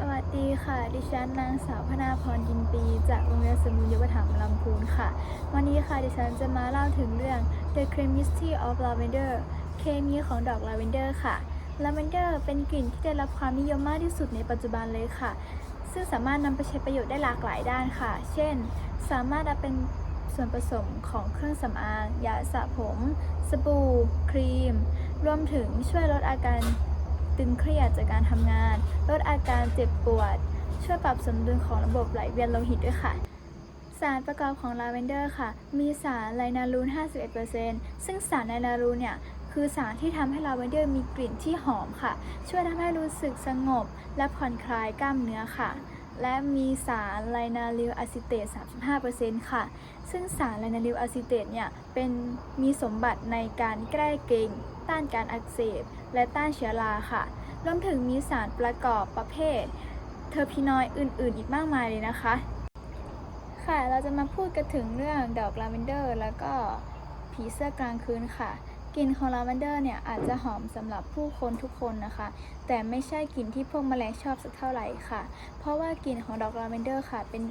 สวัสดีค่ะ ดิฉันนางสาวพนาพรยินปี จากโรงเรียนสมุนยุปถัมภ์ลำพูนค่ะ วันนี้ค่ะดิฉันจะมาเล่าถึงเรื่อง The Chemistry of Lavender เคมีของดอกลาเวนเดอร์ค่ะ ลาเวนเดอร์เป็นกลิ่นที่ได้รับความนิยมมากที่สุดในปัจจุบันเลยค่ะ ซึ่งสามารถนำไปใช้ประโยชน์ได้หลากหลายด้านค่ะ เช่น สามารถเอาเป็นส่วนผสมของเครื่องสำอาง ยาสระผม สบู่ ครีม รวมถึงช่วยลดอาการ ตึงเครียดจากการทำงาน ลดอาการเจ็บปวด ช่วยปรับสมดุลของระบบไหลเวียนโลหิตด้วยค่ะ สารประกอบของลาเวนเดอร์ค่ะ มีสารไลนาลูน 51%ซึ่งสารไลนาลูนเนี่ยคือสารที่ทำให้ลาเวนเดอร์มีกลิ่นที่หอมค่ะ ช่วยทำให้รู้สึกสงบ และผ่อนคลายกล้ามเนื้อค่ะ และมีสารไลนาลิลอะซิเตต 35%ค่ะ ซึ่งสารไลนาลิลอะซิเตตเนี่ยเป็นมีสมบัติในการแก้เกงต้านการอักเสบ และต้านเชื้อราค่ะ รวมถึงมีสารประกอบประเภท เทอร์พินอยด์อื่น ๆ อีกมากมายเลยนะคะ ค่ะ เราจะมาพูดกันถึงเรื่องดอกลาเวนเดอร์ แล้วก็ผีเสื้อกลางคืนค่ะ กลิ่นของลาเวนเดอร์เนี่ยอาจจะหอมสำหรับผู้คนทุกคนนะคะ แต่ไม่ใช่กลิ่นที่พวกแมลงชอบสักเท่าไหร่ค่ะ เพราะว่ากลิ่นของดอกลาเวนเดอร์ค่ะเป็น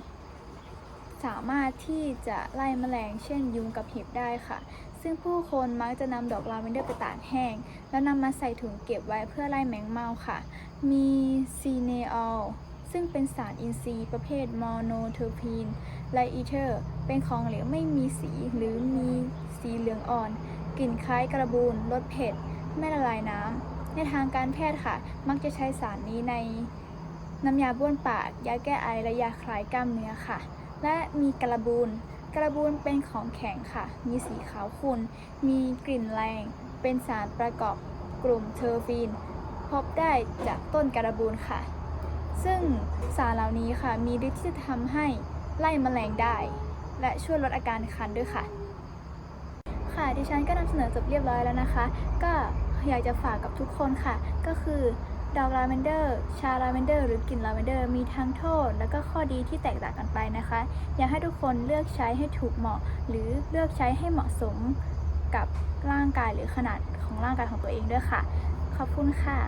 สามารถที่จะไล่แมลงเช่นยุงกับเห็บได้ค่ะ ซึ่งผู้คนมักจะนำดอกลาเวนเดอร์ไปตากแห้ง แล้วนำมาใส่ถุงเก็บไว้เพื่อไล่แมงเม่าค่ะ มีซีเนออลซึ่งเป็นสารอินทรีย์ประเภทมอโนเทอร์พีนไลอีเทอร์ เป็นของเหลวไม่มีสีหรือมีสีเหลืองอ่อน กลิ่นคล้ายกระบูนรสเผ็ด ไม่ละลายน้ำ ในทางการแพทย์ค่ะ มักจะใช้สารนี้ในน้ำยาบ้วนปาก ยาแก้ไอ และยาคลายกล้ามเนื้อค่ะ และมีกระบูนกระบูนเป็นของแข็งค่ะ มีสีขาวขุ่น มีกลิ่นแรง เป็นสารประกอบกลุ่มเทอร์ฟีน พบได้จากต้นกระบูนค่ะ ซึ่งสารเหล่านี้ค่ะ มีฤทธิ์ที่จะทำให้ไล่แมลงได้ และช่วยลดอาการคันด้วยค่ะ ค่ะ ดิฉันก็นำเสนอจบเรียบร้อยแล้วนะคะ ก็อยากจะฝากกับทุกคนค่ะ ก็คือดอกลาเวนเดอร์ ชาลาเวนเดอร์ หรือกลิ่นลาเวนเดอร์ มีทั้งโทษ และก็ข้อดีที่แตกต่างกันไปนะคะ อยากให้ทุกคนเลือกใช้ให้ถูกเหมาะ หรือเลือกใช้ให้เหมาะสมกับร่างกายหรือขนาดของร่างกายของตัวเองด้วยค่ะ ขอบคุณค่ะ